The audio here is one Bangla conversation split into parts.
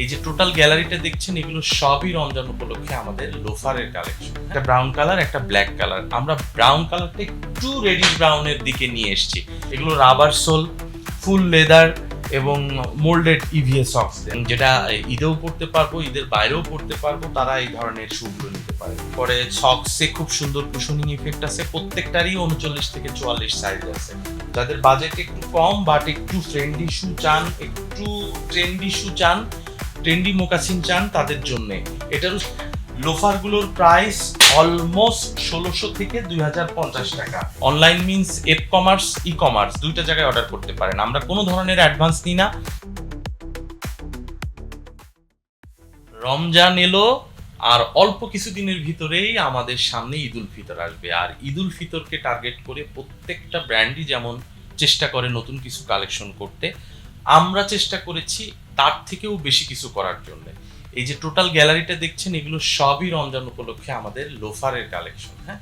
এই যে টোটাল গ্যালারিটা দেখছেন, এগুলো সবই রমজান উপলক্ষে আমাদের লোফারের কালেকশন একটা ব্রাউন কালার একটা ব্ল্যাক কালার আমরা ব্রাউন কালারটা একটু রেডিশ ব্রাউনের দিকে নিয়ে এসেছি। এগুলো রাবার সোল ফুল লেদার এবং মোল্ডেড ইভিএ সক্স যেটা ঈদেও পড়তে পারব, ঈদের বাইরেও পড়তে পারব, তারা এই ধরনের শুগুলো নিতে পারে। পরে সক্সে খুব সুন্দর কুশনিং ইফেক্ট আছে। প্রত্যেকটারই উনচল্লিশ থেকে চুয়াল্লিশ সাইজ আছে। যাদের বাজেট একটু কম বাট একটু ফ্রেন্ডলি শু চান, একটু ট্রেন্ডি শু চান ট্রেন্ডি মোকাসিন চান তাদের জন্য। এটার লোফারগুলোর প্রাইস অলমোস্ট ষোলোশো থেকে দুই হাজার পঞ্চাশ টাকা। Online means app commerce e commerce দুইটা জায়গায় অর্ডার করতে পারেন। আমরা কোনো ধরনের অ্যাডভান্স নিই না। রমজান এলো, আর অল্প কিছুদিনের ভিতরেই আমাদের সামনে ঈদ উল ফিতর আসবে। আর ঈদ উল ফিতরকে টার্গেট করে প্রত্যেকটা ব্র্যান্ডই যেমন চেষ্টা করে নতুন কিছু কালেকশন করতে, আমরা চেষ্টা করেছি তার থেকেও বেশি কিছু করার জন্য। এই যে টোটাল গ্যালারিটা দেখছেন, এগুলো সবই রমজান উপলক্ষে আমাদের লোফারের কালেকশন হ্যাঁ?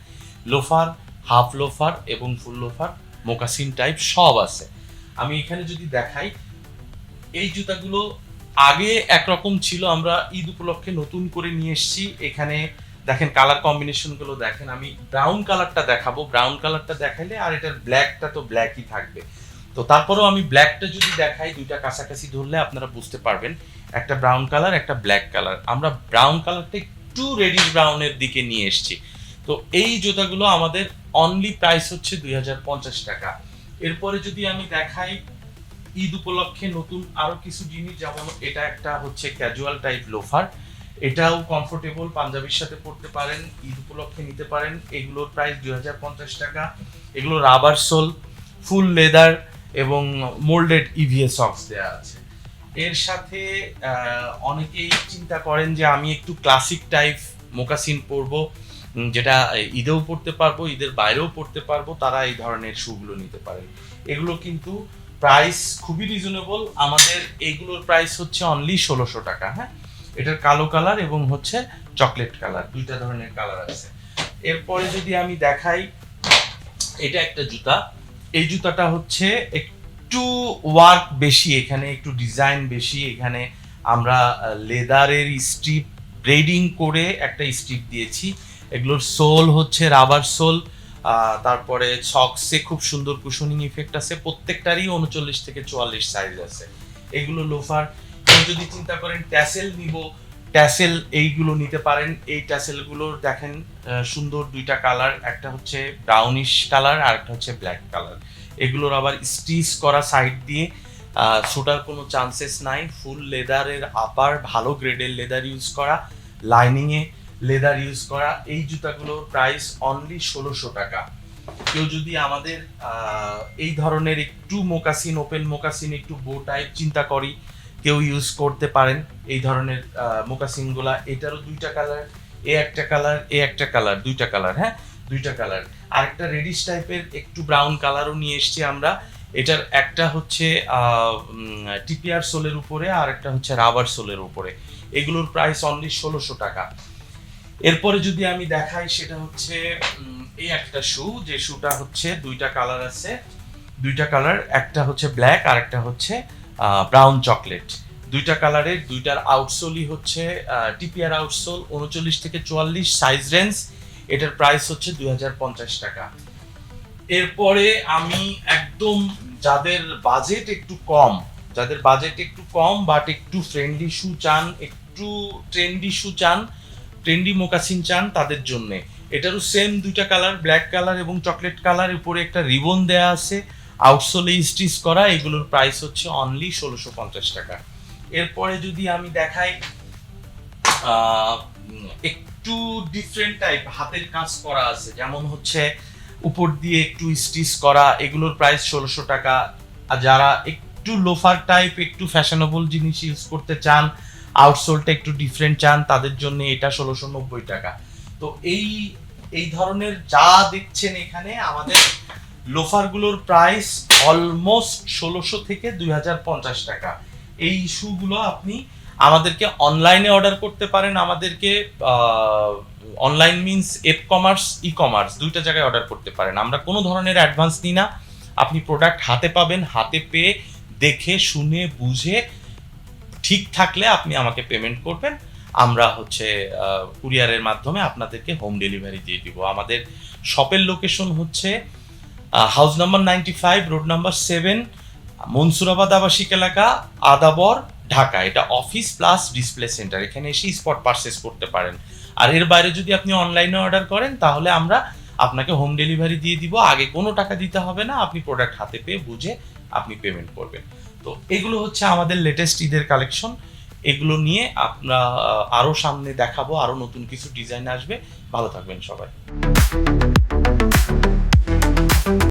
লোফার হাফ লোফার এবং ফুল লোফার মোকাসিন টাইপ সব আছে। আমি এখানে যদি দেখাই, এই জুতাগুলো আগে একরকম ছিল, আমরা ঈদ উপলক্ষে নতুন করে নিয়ে এসেছি। এখানে দেখেন কালার কম্বিনেশনগুলো দেখেন, আমি ব্রাউন কালারটা দেখাবো। ব্রাউন কালারটা দেখাইলে আর এটার ব্ল্যাকটা তো ব্ল্যাকই থাকবে। তো তারপরেও আমি ব্ল্যাকটা যদি দেখাই, দুইটা কাছাকাছি ধরলে আপনারা বুঝতে পারবেন, একটা ব্রাউন কালার একটা ব্ল্যাক কালার আমরা ব্রাউন কালারটা একটু রেডিশ ব্রাউনের দিকে নিয়ে এসেছি। তো এই জুতাগুলো আমাদের অনলি প্রাইস হচ্ছে দুই হাজার পঞ্চাশ টাকা। এরপরে যদি আমি দেখাই, ঈদ উপলক্ষে নতুন আরও কিছু জিনিস, যেমন এটা একটা হচ্ছে ক্যাজুয়াল টাইপ লোফার এটাও কমফোর্টেবল পাঞ্জাবির সাথে পড়তে পারেন, ঈদ উপলক্ষে নিতে পারেন। এগুলোর প্রাইস দুই হাজার পঞ্চাশ টাকা। এগুলো রাবার সোল ফুল লেদার এবং মোল্ডেড ইভিএ সক্স দেওয়া আছে। এর সাথে অনেকেই চিন্তা করেন যে আমি একটু ক্লাসিক টাইপ মোকাসিন পরব যেটা ঈদেও পড়তে পারব, ঈদের বাইরেও পড়তে পারব, তারা এই ধরনের শুগুলো নিতে পারেন। এগুলো কিন্তু প্রাইস খুবই রিজনেবল আমাদের এইগুলোর প্রাইস হচ্ছে অনলি ষোলোশো টাকা হ্যাঁ? এটার কালো কালার এবং হচ্ছে চকলেট কালার দুইটা ধরনের কালার আছে। এরপরে যদি আমি দেখাই, এটা একটা জুতা। এই জুতাটা হচ্ছে একটু ওয়ার্ক বেশি, এখানে একটু ডিজাইন বেশি, এখানে আমরা লেদারের স্ট্রিপ ব্রেডিং করে একটা স্ট্রিপ দিয়েছি। এগুলোর সোল হচ্ছে রাবার সোল তারপরে সক্সে খুব সুন্দর কুশনিং ইফেক্ট আছে। প্রত্যেকটারই উনচল্লিশ থেকে চুয়াল্লিশ সাইজ আছে। এগুলো লোফার যদি চিন্তা করেন ট্যাসেল নিব ট্যাসেল এইগুলো নিতে পারেন। এই ট্যাসেলগুলোর দেখেন সুন্দর দুইটা কালার, একটা হচ্ছে ব্রাউনিশ কালার আর একটা হচ্ছে ব্ল্যাক কালার এগুলোর আবার স্টিচ করা সাইড দিয়ে ছোটার কোনো চান্সেস নাই। ফুল লেদারের আপার ভালো গ্রেডের লেদার ইউজ করা লাইনিংয়ে লেদার ইউজ করা। এই জুতাগুলোর প্রাইস অনলি ষোলোশো টাকা। কেউ যদি আমাদের এই ধরনের একটু মোকাসিন ওপেন মোকাসিন একটু বো টাইপ চিন্তা করি কেউ ইউজ করতে পারেন এই ধরনের মোকাসিনগুলা এটারও দুইটা কালার এ একটা কালার এ একটা কালার দুইটা কালার হ্যাঁ? দুইটা কালার আরেকটা রেডিশ টাইপের একটু ব্রাউন কালারও নিয়ে এসেছি আমরা। এটার একটা হচ্ছে টিপিআর সোলের উপরে আর একটা হচ্ছে রাবার সোলের উপরে। এগুলোর প্রাইস অনলি ষোলোশো টাকা। এরপরে যদি আমি দেখাই, সেটা হচ্ছে এই একটা শু যে শুটা হচ্ছে দুইটা কালার আছে, দুইটা কালার একটা হচ্ছে ব্ল্যাক আর একটা হচ্ছে ব্রাউন চকলেট দুইটা কালারের দুইটার আউটসোলই হচ্ছে টিপিআর আউটসোল উনচল্লিশ থেকে চুয়াল্লিশ সাইজ রেঞ্জ এটার প্রাইস হচ্ছে দুই হাজার পঞ্চাশ টাকা। এরপরে আমি একদম যাদের বাজেট একটু কম, যাদের বাজেট একটু কম বাট একটু ফ্রেন্ডলি শু চান, একটু ট্রেন্ডি শু চান ট্রেন্ডি মোকাসিন চান তাদের জন্যে। এটারও সেম দুইটা কালার ব্ল্যাক কালার এবং চকলেট কালার উপরে একটা রিবন দেয়া আছে। আউটসোলে স্টিচ করা, এগুলোর প্রাইস হচ্ছে অনলি ষোলোশো পঞ্চাশ টাকা। এরপরে যদি আমি দেখাই একটু ডিফারেন্ট টাইপ হাতের কাজ করা আছে, যেমন হচ্ছে উপর দিয়ে একটু স্টিচ করা, এগুলোর প্রাইস ষোলোশো টাকা। আর যারা একটু লোফার টাইপ একটু ফ্যাশনেবল জিনিস ইউজ করতে চান আউটসোলটা একটু ডিফারেন্ট চান, তাদের জন্য এটা ষোলোশো নব্বই টাকা। তো এই এই ধরনের যা দেখছেন এখানে, আমাদের লোফারগুলোর প্রাইস অলমোস্ট ষোলোশো থেকে দুই হাজার পঞ্চাশ টাকা। এই ইস্যুগুলো আপনি আমাদেরকে অনলাইনে অর্ডার করতে পারেন, আমাদেরকে online means F commerce E commerce দুইটা জায়গায় অর্ডার করতে পারেন। আমরা কোনো ধরনের অ্যাডভান্স নিই না। আপনি প্রোডাক্ট হাতে পাবেন, হাতে পেয়ে দেখে, শুনে, বুঝে, ঠিক থাকলে আপনি আমাকে পেমেন্ট করবেন। আমরা হচ্ছে কুরিয়ারের মাধ্যমে আপনাদেরকে হোম ডেলিভারি দিয়ে দিব। আমাদের শপের লোকেশন হচ্ছে house number ninety five road number seven Mansurabad আবাসিক এলাকা, আদাবর, ঢাকা। এটা অফিস প্লাস ডিসপ্লে সেন্টার এখানে এসে স্পট পারচেস করতে পারেন। আর এর বাইরে যদি আপনি অনলাইনে অর্ডার করেন, তাহলে আমরা আপনাকে হোম ডেলিভারি দিয়ে দিব। আগে কোনো টাকা দিতে হবে না। আপনি প্রোডাক্ট হাতে পেয়ে বুঝে আপনি পেমেন্ট করবেন। তো এগুলো হচ্ছে আমাদের লেটেস্ট ঈদের কালেকশন এগুলো নিয়ে আমরা আরও সামনে দেখাবো। আরও নতুন কিছু ডিজাইন আসবে। ভালো থাকবেন সবাই।